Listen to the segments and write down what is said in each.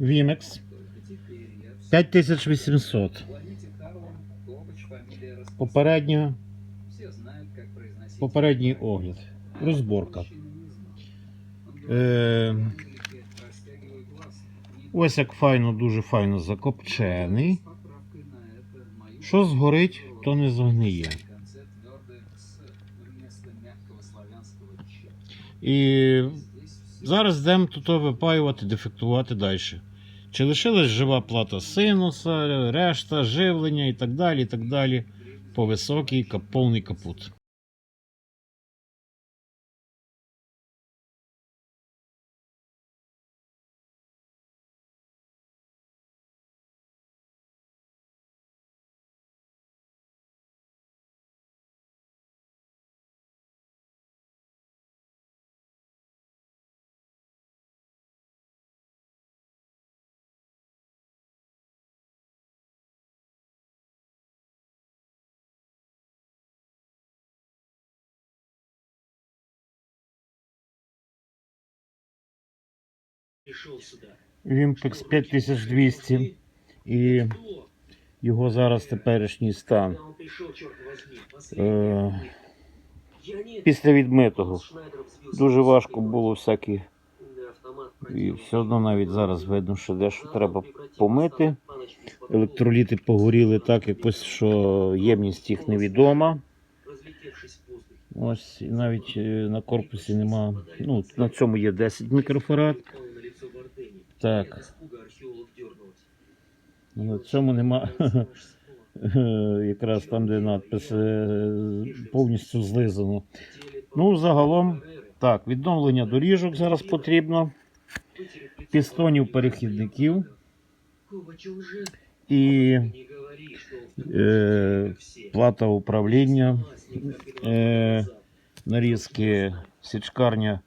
Вімекс 5800. Попередньо, попередній огляд. Розборка. Е, ось як файно, дуже файно закопчений. Що згорить, то не згниє. І зараз йдемо тут випаювати, дефектувати далі. Чи лишилась жива плата синуса, решта, живлення і так далі, і так далі. По високій повний капут. Вімпекс 5200 і його зараз теперішній стан. Е, після відмитого дуже важко було всякі. І все одно навіть зараз видно, що дещо треба помити. Електроліти погоріли так, якось, що ємність їх невідома. Ось і навіть е, на корпусі нема. Ну, на цьому є 10 мікрофарад. Так. На цьому нема. Якраз там, де надпис е, повністю злизано. Ну, загалом, так, відновлення доріжок зараз потрібно. Пістонів перехідників. і е, плата управління, е, нарізки січкарня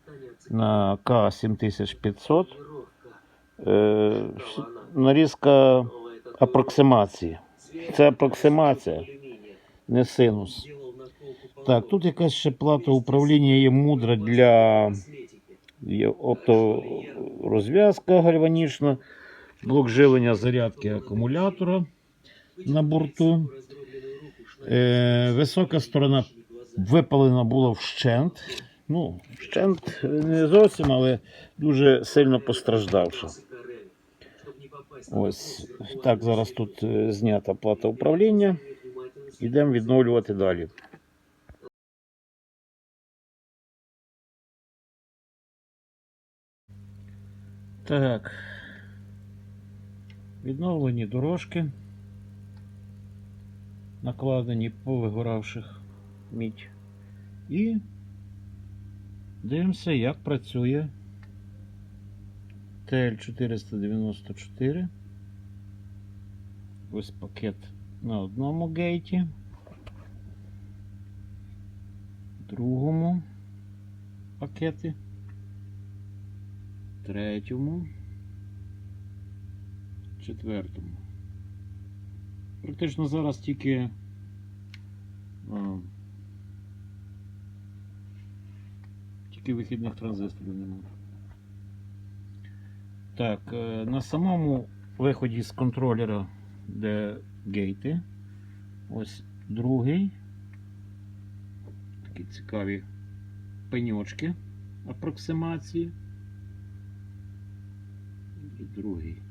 на К7500, е, нарізка апроксимації. Це апроксимація, не синус. Так, тут якась ще плата управління є мудра для опторозв'язка гальванічна, блок живлення зарядки акумулятора на борту. Е, висока сторона випалена була вщент. Ну, вщент не зовсім, але дуже сильно постраждавши. Ось так зараз тут е, знята плата управління. Йдемо відновлювати далі. Так. Відновлені дорожки. Накладені по вигоравших мідь. І дивимося, як працює TL494. Ось пакет на одному гейті. Другому пакети. Третьому. Четвертому. Практично зараз тільки а, тільки вихідних транзисторів немає. Так, е, на самому виході з контролера, де гейти, ось другий. Такі цікаві пеньочки апроксимації. І другий.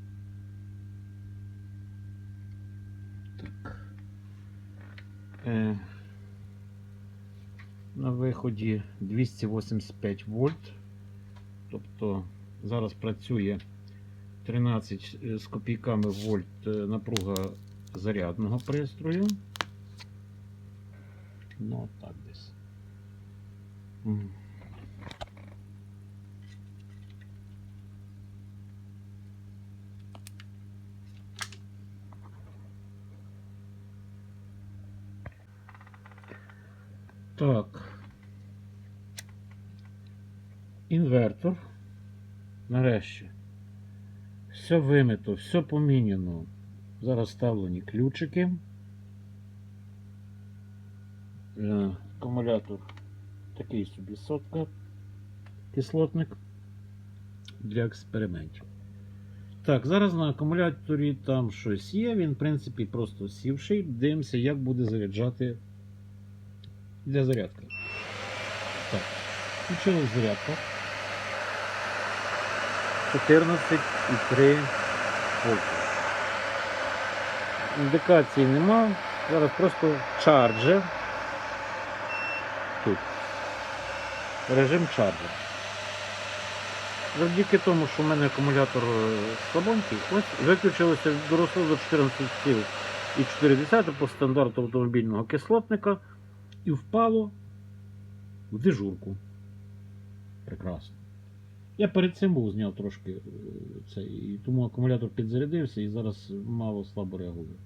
Так. Е, на виході 285 вольт. Тобто зараз працює 13 з копійками вольт е, напруга зарядного пристрою. Ну, так десь. Так. Інвертор. Нарешті. Все вимито, все поміняно. Зараз вставлені ключики. Е, Акумулятор такий собі сотка. Кислотник для експериментів. Так, зараз на акумуляторі там щось є, він, в принципі, просто сівший. Дивимося, як буде заряджати для зарядки. Так, включилась зарядка. 14,3 вольта. Індикації нема. Зараз просто чарджер. Тут. Режим чарджер. Завдяки тому, що в мене акумулятор е, слабонький, ось виключилося доросло до 14,4 по стандарту автомобільного кислотника і впало в дежурку. Прекрасно. Я перед цим був зняв трошки е, цей, і тому акумулятор підзарядився і зараз мало слабо реагує.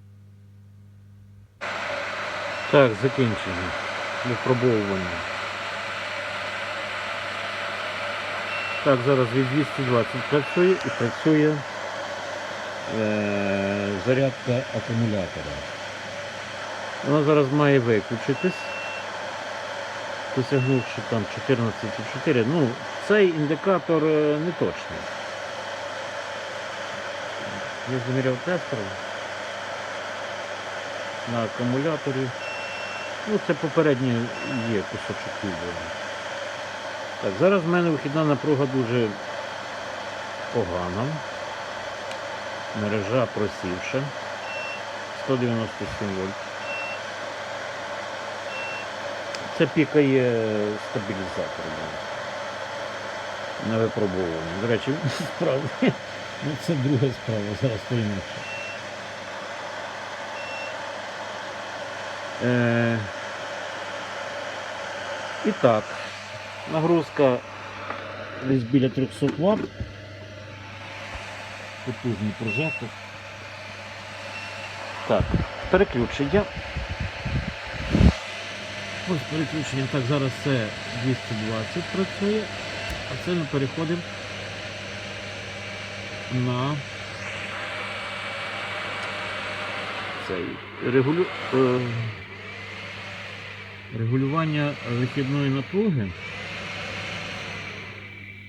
Так, закінчено. Випробовування. Так, зараз від 220 працює і працює е, зарядка акумулятора. Вона зараз має виключитись. Досягнувши там 14,4. Ну, цей індикатор е, не точний. Я заміряв тестером на акумуляторі. Ну, це попередньо є кусочок відео. Так, зараз в мене вихідна напруга дуже погана. Мережа просівша. 197 вольт. Це пікає стабілізатор на випробовування. До речі, справді. Ну, це друга справа, зараз поінакше. Е, і так, нагрузка десь біля 300 Вт. Потужний прожектор. Так, переключення. Ось переключення. Так, зараз це 220 працює, а це ми переходимо на цей регулю... е, регулювання вихідної напруги.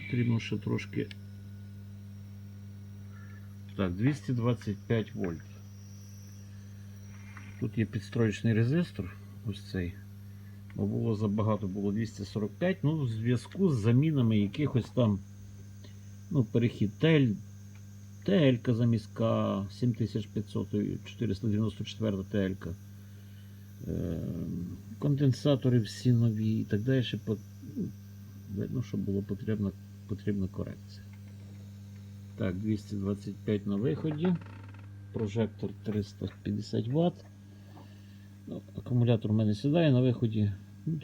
Потрібно ще трошки. Так, 225 вольт. Тут є підстроєчний резистор, ось цей. Бо було забагато, було 245, ну, в зв'язку з замінами якихось там ну, перехід тель, ТЛ замість К, 7500, 494 ТЛ. Е, конденсатори всі нові і так далі. Ну, Видно, що було потрібна, потрібна корекція. Так, 225 на виході. Прожектор 350 Вт. Ну, акумулятор у мене сідає на виході.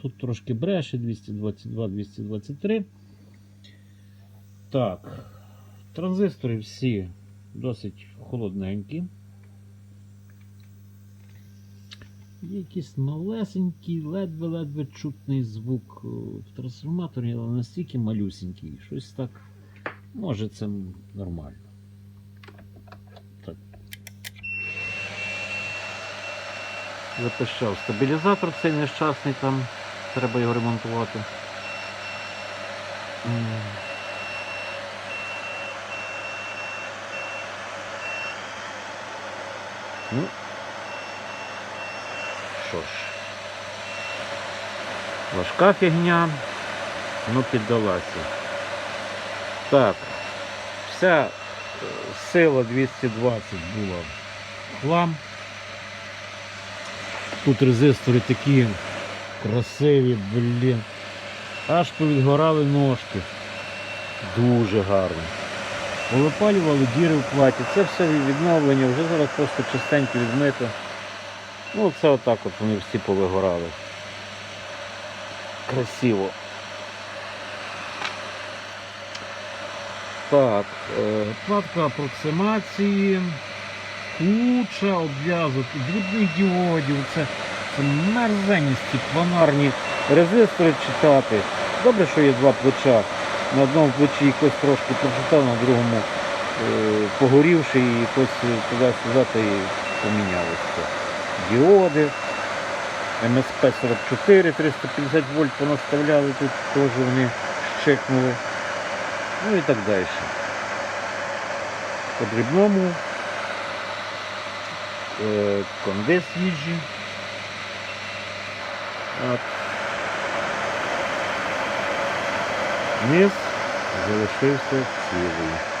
Тут трошки бреше 222-223. Так. Транзистори всі досить холодненькі. Є якийсь малесенький, ледве-ледве чутний звук в трансформаторі, але настільки малюсенький. Щось так. Може це нормально. Запищав стабілізатор цей нещасний там. Треба його ремонтувати. Ну, що ж, важка фігня, ну піддалася. Так, вся е, сила 220 була в хлам. Тут резистори такі красиві, блін. Аж повідгорали ножки. Дуже гарно. Повипалювали діри в платі. Це все відновлення, вже зараз просто чистенько відмито. Ну це отак от вони всі повигорали. Красиво. Так, е, платка апроксимації, куча обв'язок, дрібних діодів, це, це мерзеністі планарні резистори читати. Добре, що є два плеча. На одному плечі якось трошки прочитав, на другому е, погорівши і якось е, туди-сюди і помінялося. Діоди, МСП-44, 350 вольт понаставляли, тут теж вони щекнули. Ну і так далі. по дрібному, е, кондес їжджі. От. Низ залишився цілий.